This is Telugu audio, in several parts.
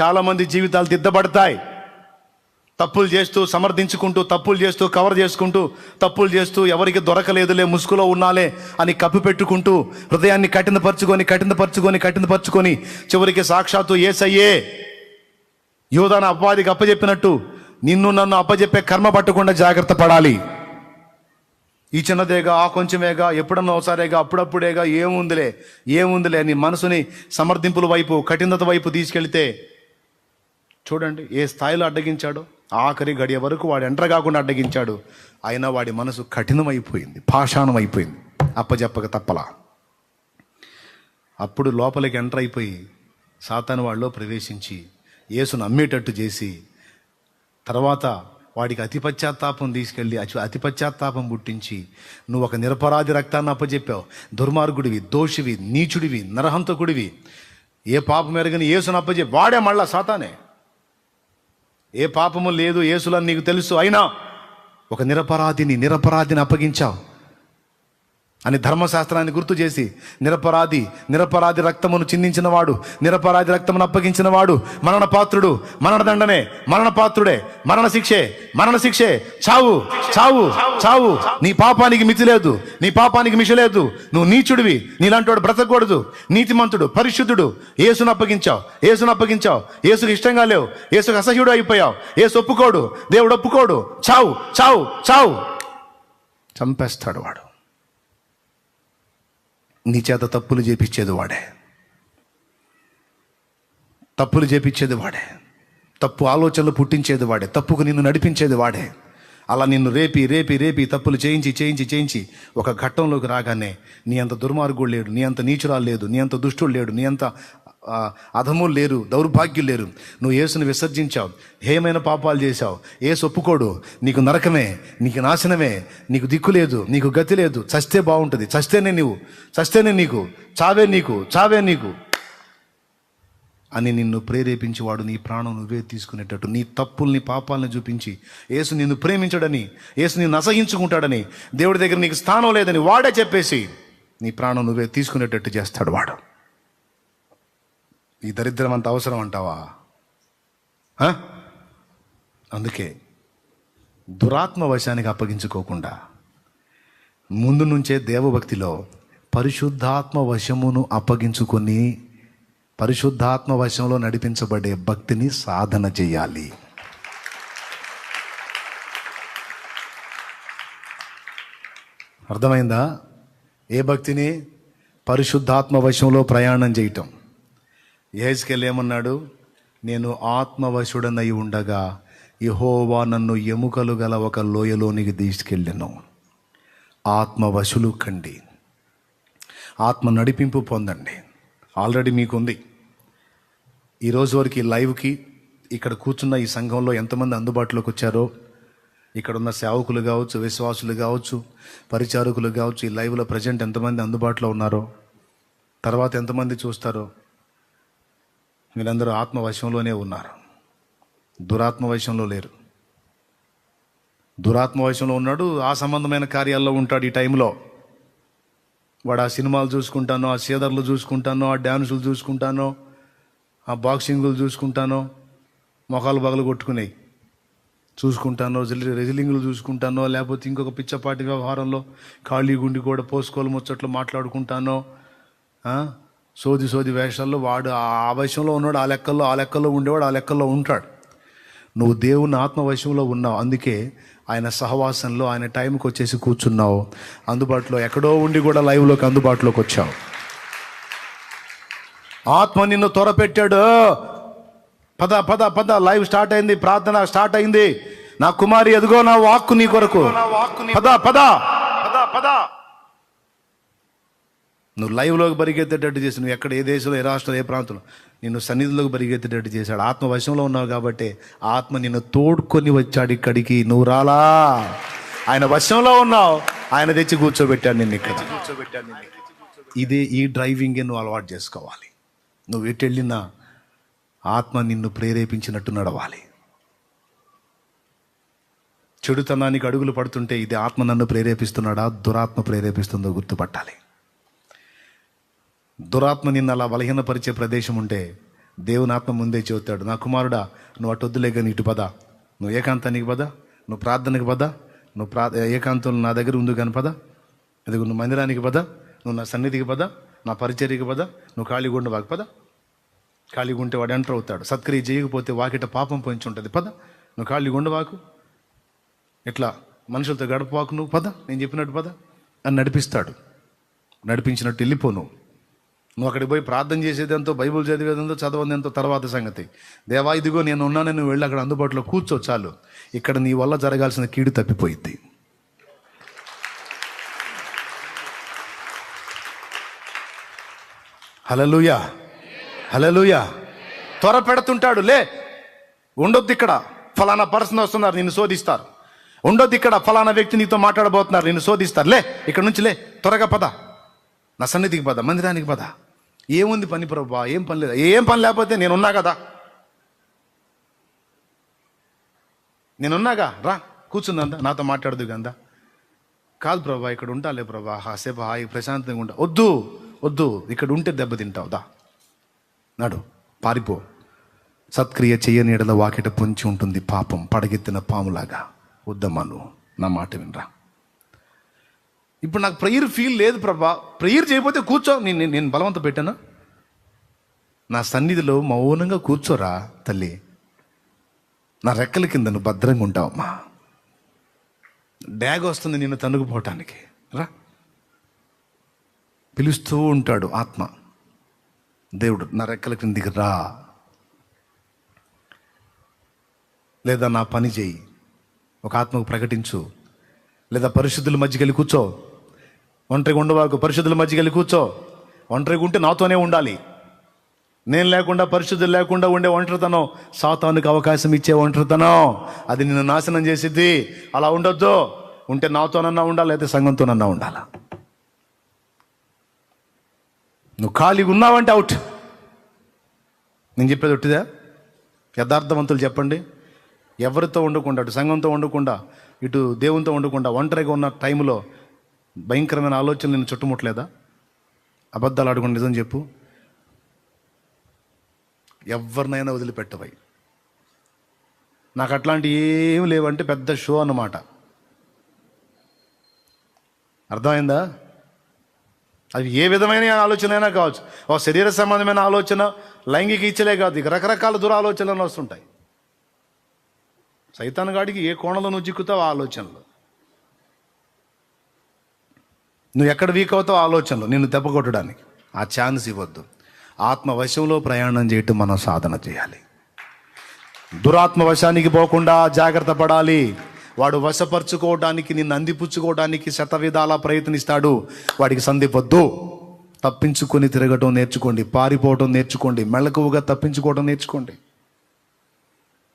చాలామంది జీవితాలు దిద్దబడతాయి. తప్పులు చేస్తూ సమర్థించుకుంటూ తప్పులు చేస్తూ కవర్ చేసుకుంటూ తప్పులు చేస్తూ ఎవరికి దొరకలేదులే ముసుగులో ఉన్నాలే అని కప్పు పెట్టుకుంటూ హృదయాన్ని కఠినపరుచుకొని కఠినపరుచుకొని కఠినపరుచుకొని చివరికి సాక్షాత్తు ఏసయ్యే యోధాన అపవాదికి అప్పజెప్పినట్టు నిన్ను నన్ను అప్పజెప్పే కర్మ పట్టకుండా జాగ్రత్త పడాలి. ఈ చిన్నదేగా ఆ కొంచెమేగా ఎప్పుడన్నా ఒకసారేగా అప్పుడప్పుడేగా ఏముందిలే ఏముందిలే నీ మనసుని సమర్థింపుల వైపు కఠినత వైపు తీసుకెళ్తే చూడండి ఏ స్థాయిలో అడ్డగించాడో ఆఖరి గడియ వరకు వాడు ఎంటర్ కాకుండా అడ్డగించాడు. అయినా వాడి మనసు కఠినమైపోయింది పాషాణం అయిపోయింది అప్పజెప్పక తప్పలా. అప్పుడు లోపలికి ఎంటర్ అయిపోయి సాతాను వాళ్ళలో ప్రవేశించి యేసును అమ్మేటట్టు చేసి తర్వాత వాడికి అతి పశ్చాత్తాపం తీసుకెళ్ళి అతి అతి పశ్చాత్తాపం పుట్టించి నువ్వు ఒక నిరపరాధి రక్తాన్ని అప్పచెప్పావు దుర్మార్గుడివి దోషివి నీచుడివి నరహంతకుడివి. ఏ పాపం ఎరగని యేసును అప్పచెప్పి వాడే మళ్ళా సాతానే. ఏ పాపము లేదు ఏసులని నీకు తెలుసు. అయినా ఒక నిరపరాధిని నిరపరాధిని అప్పగించావు. అని ధర్మశాస్త్రాన్ని గుర్తు చేసి నిరపరాధి నిరపరాధి రక్తమును చిందించిన వాడు నిరపరాధి రక్తమును అప్పగించిన వాడు మరణ పాత్రుడు మరణ దండనే మరణ పాత్రుడే మరణ శిక్షే మరణ శిక్షే చావు చావు చావు నీ పాపానికి మితి లేదు నీ పాపానికి మిష లేదు నువ్వు నీచుడివి నీలాంటి వాడు బ్రతకూడదు నీతిమంతుడు పరిశుద్ధుడు ఏసును అప్పగించావు ఏసును అప్పగించావు ఏసుకు ఇష్టంగా లేవు ఏసుకు అసహ్యుడు అయిపోయావు ఏసు ఒప్పుకోడు దేవుడు ఒప్పుకోడు చావు చావు చావు. చంపేస్తాడు వాడు. నీ చేత తప్పులు చేపించేది వాడే. తప్పులు చేపించేది వాడే. తప్పు ఆలోచనలు పుట్టించేది వాడే. తప్పుకు నిన్ను నడిపించేది వాడే. అలా నిన్ను రేపి రేపి రేపి తప్పులు చేయించి చేయించి చేయించి ఒక ఘట్టంలోకి రాగానే నీ అంత దుర్మార్గుడు లేడు నీ అంత నీచురాలు లేదు నీ అంత దుష్టుడు లేడు నీ అంత ఆ, లేరు దౌర్భాగ్యులు లేరు. నువ్వు యేసుని విసర్జించావు హేమైన పాపాలు చేశావు. ఏసు ఒప్పుకోడు నీకు నరకమే నీకు నాశనమే నీకు దిక్కు లేదు నీకు గతి లేదు. చస్తే బాగుంటుంది. చస్తేనే నీవు చస్తేనే నీకు చావే నీకు చావే నీకు. అని నిన్ను ప్రేరేపించి వాడు నీ ప్రాణం నువ్వే తీసుకునేటట్టు. నీ తప్పుల్ని పాపాలని చూపించి యేసు నిన్ను ప్రేమించడని యేసు నిన్ను అసహించుకుంటాడని దేవుడి దగ్గర నీకు స్థానం లేదని వాడే చెప్పేసి నీ ప్రాణం నువ్వే తీసుకునేటట్టు చేస్తాడు వాడు. ఈ దరిద్రం అంత అవసరం అంటావా? అందుకే దురాత్మ వశానికి అప్పగించుకోకుండా ముందు నుంచే దేవభక్తిలో పరిశుద్ధాత్మ వశమును అప్పగించుకొని పరిశుద్ధాత్మ వశంలో నడిపించబడే భక్తిని సాధన చేయాలి. అర్థమైందా? ఏ భక్తిని? పరిశుద్ధాత్మ వశంలో ప్రయాణం చేయటం. ఏహెచ్కెల్ ఏమన్నాడు? నేను ఆత్మవశుడనై ఉండగా యహోవా నన్ను ఎముకలు గల ఒక లోయలోనికి తీసుకెళ్ళాను. ఆత్మవశులు కండి. ఆత్మ నడిపింపు పొందండి. ఆల్రెడీ మీకుంది. ఈరోజు వరకు ఈ లైవ్కి ఇక్కడ కూర్చున్న ఈ సంఘంలో ఎంతమంది అందుబాటులోకి వచ్చారో ఇక్కడ ఉన్న సేవకులు కావచ్చు విశ్వాసులు కావచ్చు పరిచారకులు కావచ్చు ఈ లైవ్లో ప్రజెంట్ ఎంతమంది అందుబాటులో ఉన్నారో తర్వాత ఎంతమంది చూస్తారో వీళ్ళందరూ ఆత్మవశంలోనే ఉన్నారు. దురాత్మ వశంలో లేరు. దురాత్మ వశంలో ఉన్నాడు ఆ సంబంధమైన కార్యాల్లో ఉంటాడు ఈ టైంలో. వాడు ఆ సినిమాలు చూసుకుంటానో ఆ సీదర్లు చూసుకుంటానో ఆ డ్యాన్సులు చూసుకుంటానో ఆ బాక్సింగులు చూసుకుంటానో మొఖాలు పగలు కొట్టుకునేవి చూసుకుంటానో రెజిలింగ్లు చూసుకుంటానో లేకపోతే ఇంకొక పిచ్చపాటి వ్యవహారంలో ఖాళీ గుండి కూడా పోసుకోలు ముచ్చట్లు మాట్లాడుకుంటానో సోది సోది వేషాల్లో వాడు ఆ ఆవశ్యంలో ఉన్నాడు ఆ లెక్కల్లో ఆ లెక్కల్లో ఉండేవాడు ఆ లెక్కల్లో ఉంటాడు. నువ్వు దేవుని ఆత్మవశంలో ఉన్నావు అందుకే ఆయన సహవాసంలో ఆయన టైంకి వచ్చేసి కూర్చున్నావు. అందుబాటులో ఎక్కడో ఉండి కూడా లైవ్లోకి అందుబాటులోకి వచ్చావు. ఆత్మ నిన్ను త్వరపెట్టాడు పద పద పద లైవ్ స్టార్ట్ అయింది ప్రార్థన స్టార్ట్ అయింది. నా కుమారి ఎదుగో నా వాక్కు నీ కొరకు. పద పద. పద పద. నువ్వు లైవ్లోకి పరిగెత్తేటట్టు చేసి నువ్వు ఎక్కడ ఏ దేశంలో ఏ రాష్ట్రంలో ఏ ప్రాంతంలో నిన్ను సన్నిధిలోకి పరిగెత్తేటట్టు చేశాడు. ఆత్మ వశంలో ఉన్నావు కాబట్టి ఆత్మ నిన్ను తోడుకొని వచ్చాడు ఇక్కడికి. నువ్వు రాలా. ఆయన వశంలో ఉన్నావు. ఆయన తెచ్చి కూర్చోబెట్టాడు నిన్ను ఇక్కడ. ఇది ఈ డ్రైవింగ్ నువ్వు అలవాటు చేసుకోవాలి. నువ్వు ఎటు వెళ్ళినా ఆత్మ నిన్ను ప్రేరేపించినట్టు నడవాలి. చెడుతనానికి అడుగులు పడుతుంటే ఇది ఆత్మ నన్ను ప్రేరేపిస్తున్నాడా? దురాత్మ ప్రేరేపిస్తుందో గుర్తుపట్టాలి. దురాత్మ నిన్ను అలా బలహీనపరిచే ప్రదేశం ఉంటే దేవుని ఆత్మ ముందే చెబుతాడు నా కుమారుడా నువ్వు అటు వద్దులే కానీ ఇటు పద. నువ్వు ఏకాంతానికి పద నువ్వు ప్రార్థనకి పద నువ్వు ప్రా ఏకాంతం నా దగ్గర ఉంది కానీ పద. అది నువ్వు మందిరానికి పద నువ్వు నా సన్నిధికి పద నా పరిచర్యకి పద నువ్వు ఖాళీగా ఉండవాకు పద. ఖాళీగా ఉంటే వాడు ఎంటర్ అవుతాడు. సత్క్రియ చేయకపోతే వాకిట పాపం పొంచి ఉంటుంది. పద నువ్వు ఖాళీగా ఉండవాకు ఇట్లా మనుషులతో గడపవాకు నువ్వు పద నేను చెప్పినట్టు పద అని నడిపిస్తాడు. నడిపించినట్టు వెళ్ళిపో నువ్వు అక్కడికి పోయి ప్రార్థన చేసేది ఎంతో బైబుల్ చదివేది ఎంతో ఎంతో తర్వాత సంగతి. దేవా ఇదిగో నేను ఉన్నానని నువ్వు వెళ్ళి అక్కడ అందుబాటులో కూర్చో చాలు. ఇక్కడ నీ వల్ల జరగాల్సిన కీడు తప్పిపోయింది. హలలుయా హలలుయా త్వర పెడుతుంటాడు లే. ఉండొద్దు ఇక్కడ. ఫలానా పర్సన్ వస్తున్నారు నిన్ను శోధిస్తారు. ఉండొద్దు ఇక్కడ ఫలానా వ్యక్తి నీతో మాట్లాడబోతున్నారు నిన్ను శోధిస్తారు. లే ఇక్కడ నుంచి లే త్వరగా పద. నా సన్నిధికి పద మందిరానికి పద. ఏముంది పని ప్రభా? ఏం పని లేదా? ఏం పని లేకపోతే నేనున్నా కదా? నేనున్నాగా రా కూర్చుందా నాతో మాట్లాడదు గందా? కాదు ప్రభా ఇక్కడ ఉంటాలే ప్రభా. హాసేపు హాయి ప్రశాంతంగా ఉంటా. వద్దు వద్దు. ఇక్కడ ఉంటే దెబ్బతింటావు దా. నాడు పారిపో. సత్క్రియ చెయ్యని ఎడల వాకిట పొంచి ఉంటుంది పాపం. పడగెత్తిన పాములాగా. వద్దమ్మా నువ్వు. నా మాట వినరా. ఇప్పుడు నాకు ప్రేయర్ ఫీల్ లేదు ప్రభా. ప్రేయర్ చేయకపోతే కూర్చో. నేను నేను- బలవంత పెట్టానా? నా సన్నిధిలో మౌనంగా కూర్చోరా తల్లి. నా రెక్కల కింద నువ్వు భద్రంగా ఉంటావమ్మా. డ్యాగ్ వస్తుంది నిన్ను తనుగుపోవటానికి. రా. పిలుస్తూ ఉంటాడు ఆత్మ. దేవుడు నా రెక్కల కిందికి రా. లేదా నా పని చేయి. ఒక ఆత్మకు ప్రకటించు. లేదా పరిశుద్ధుల మధ్యకి వెళ్ళి కూర్చో. ఒంటరిగా ఉండవాకు పరిశుద్ధుల మధ్యకి వెళ్ళి కూర్చో. ఒంటరిగా ఉంటే నాతోనే ఉండాలి. నేను లేకుండా పరిశుద్ధులు లేకుండా ఉండే ఒంటరితనం సాతానికి అవకాశం ఇచ్చే ఒంటరితనం. అది నిన్ను నాశనం చేసిద్ది. అలా ఉండొద్దు. ఉంటే నాతోనన్నా ఉండాలి లేదా సంఘంతోనన్నా ఉండాలా? నువ్వు ఖాళీగా ఉన్నావంటే అవుట్. నేను చెప్పేది ఒట్టిదా? యథార్థవంతులు చెప్పండి. ఎవరితో ఉండకుండా అటు సంఘంతో ఉండకుండా ఇటు దేవునితో ఉండకుండా ఒంటరిగా ఉన్న టైంలో భయంకరమైన ఆలోచనలు నేను చుట్టుముట్టలేదా? అబద్ధాలు ఆడుకుని నిజం చెప్పు. ఎవరినైనా వదిలిపెట్టవై. నాకు అట్లాంటి ఏం లేవంటే పెద్ద షో అన్నమాట. అర్థమైందా? అది ఏ విధమైన ఆలోచన అయినా కావచ్చు. ఓ శరీర సంబంధమైన ఆలోచన లైంగిక ఇచ్చలే కాదు. ఇక రకరకాల దురాలోచనలు వస్తుంటాయి. సైతాన్ గాడికి ఏ కోణంలో నువ్వు చిక్కుతావు ఆ ఆలోచనలు. నువ్వు ఎక్కడ వీక్ అవుతావు ఆలోచనలు నిన్ను దెబ్బ కొట్టడానికి. ఆ ఛాన్స్ ఇవ్వద్దు. ఆత్మ వశంలో ప్రయాణం చేయటం మనం సాధన చేయాలి. దురాత్మ వశానికి పోకుండా జాగ్రత్త పడాలి. వాడు వశపరుచుకోవడానికి నిన్ను అందిపుచ్చుకోవడానికి శతవిధాల ప్రయత్నిస్తాడు. వాడికి సంధిపొద్దు తప్పించుకొని తిరగటం నేర్చుకోండి. పారిపోవటం నేర్చుకోండి. మెళకువగా తప్పించుకోవడం నేర్చుకోండి.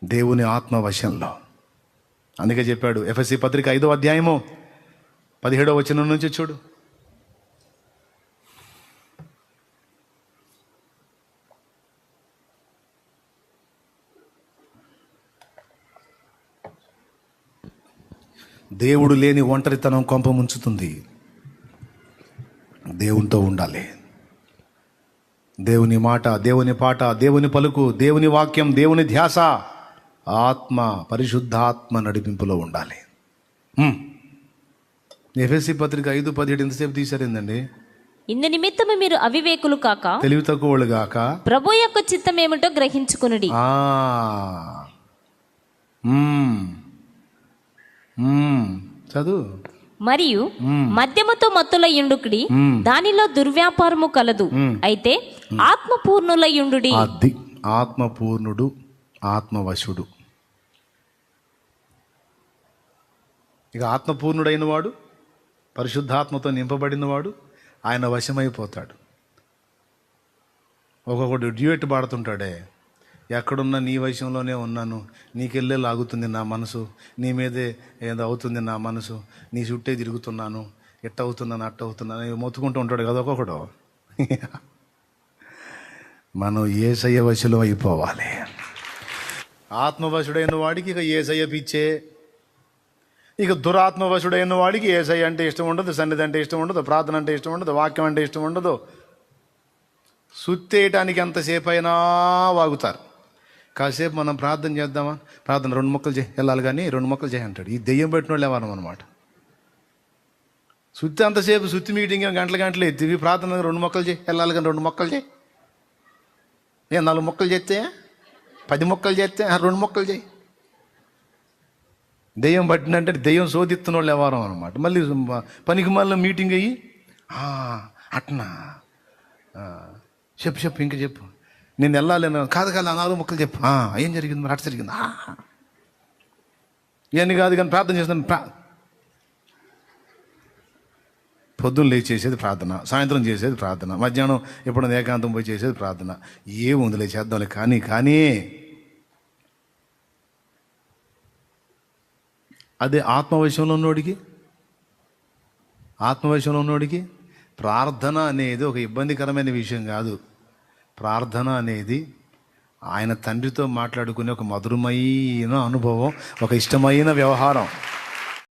దేవుని ఆత్మ వశంలో. అందుకే చెప్పాడు ఎఫ్ఎస్సి పత్రిక ఐదో అధ్యాయము పదిహేడో వచనం నుంచి చూడు. దేవుడు లేని ఒంటరితనం కొంప ముంచుతుంది. దేవునితో ఉండాలి. దేవుని మాట దేవుని పాట దేవుని పలుకు దేవుని వాక్యం దేవుని ధ్యాస ఆత్మ పరిశుద్ధాత్మ నడిపింపులో ఉండాలి. ఎఫ్ఎస్సి పత్రిక ఐదు పదిహేడు ఎంతసేపు తీశారేందండి? ఇందు నిమిత్తము మీరు అవివేకులు కాక తెలివి తక్కువలు గాక ప్రభు యొక్క చిత్తం ఏమిటో గ్రహించుకునుడి. చదువు. మరియు మద్యముతో మత్తులయుండుకుడి దానిలో దుర్వ్యాపారము కలదు. అయితే ఆత్మపూర్ణులయుండుడి అది ఆత్మపూర్ణుడు ఆత్మవశుడు. ఇక ఆత్మపూర్ణుడైన వాడు పరిశుద్ధాత్మతో నింపబడినవాడు ఆయన వశమైపోతాడు. ఒక్కొక్కడు డ్యూయట్ పాడుతుంటాడే ఎక్కడున్నా నీ వశంలోనే ఉన్నాను. నీకెళ్ళే లాగుతుంది నా మనసు. నీ మీదే ఏదో అవుతుంది నా మనసు. నీ చుట్టే తిరుగుతున్నాను. ఎట్ట అవుతున్నాను అట్ట అవుతున్నాను మొత్తుకుంటూ ఉంటాడు కదా ఒక్కొక్కడు. మనం ఏసయ్య వశలో అయిపోవాలి. ఆత్మవశుడైన వాడికి ఇక ఏసయ్య పిచ్చే. ఇక దురాత్మవశుడైన వాడికి ఏసయ్య అంటే ఇష్టం ఉండదు సన్నిధి అంటే ఇష్టం ఉండదు ప్రార్థన అంటే ఇష్టం ఉండదు వాక్యం అంటే ఇష్టం ఉండదు. సుత్తేయటానికి ఎంతసేపు అయినా వాగుతారు. కాసేపు మనం ప్రార్థన చేద్దామా? ప్రార్థన రెండు మొక్కలు చేయి వెళ్ళాలి కానీ రెండు మొక్కలు చేయి అంటాడు. ఈ దెయ్యం పెట్టిన వాళ్ళు ఎవరం అనమాట సుత్తి అంతసేపు సుత్తి మీటింగ్ గంటల గంటలు ఎత్తివి ప్రార్థన రెండు మొక్కలు చేయి వెళ్ళాలి కానీ రెండు మొక్కలు చేయి. ఏ నాలుగు మొక్కలు చేస్తే? పది మొక్కలు చేస్తే? రెండు మొక్కలు చేయి. దెయ్యం పట్టినంటే దెయ్యం శోధిస్తున్న వాళ్ళు ఎవరం అనమాట మళ్ళీ పనికి మళ్ళీ మీటింగ్ అయ్యి అట్నా. చెప్పు చెప్పు ఇంకా చెప్పు. నేను వెళ్ళాలి కాదు కాదు నాలుగు మొక్కలు చెప్పు. ఏం జరిగింది? మరి అటు జరిగింది ఇవన్నీ కాదు కానీ ప్రార్థన చేస్తాను. ప్రా పొద్దున్న లేచి చేసేది ప్రార్థన సాయంత్రం చేసేది ప్రార్థన మధ్యాహ్నం ఎప్పుడైనా ఏకాంతం పోయి చేసేది ప్రార్థన. ఏముందిలే చేద్దాంలే కానీ కానీ అదే ఆత్మవశంలో ఉన్నోడికి? ఆత్మవశంలో ఉన్నోడికి? ప్రార్థన అనేది ఒక ఇబ్బందికరమైన విషయం కాదు. ప్రార్థన అనేది ఆయన తండ్రితో మాట్లాడుకునే ఒక మధురమైన అనుభవం ఒక ఇష్టమైన వ్యవహారం.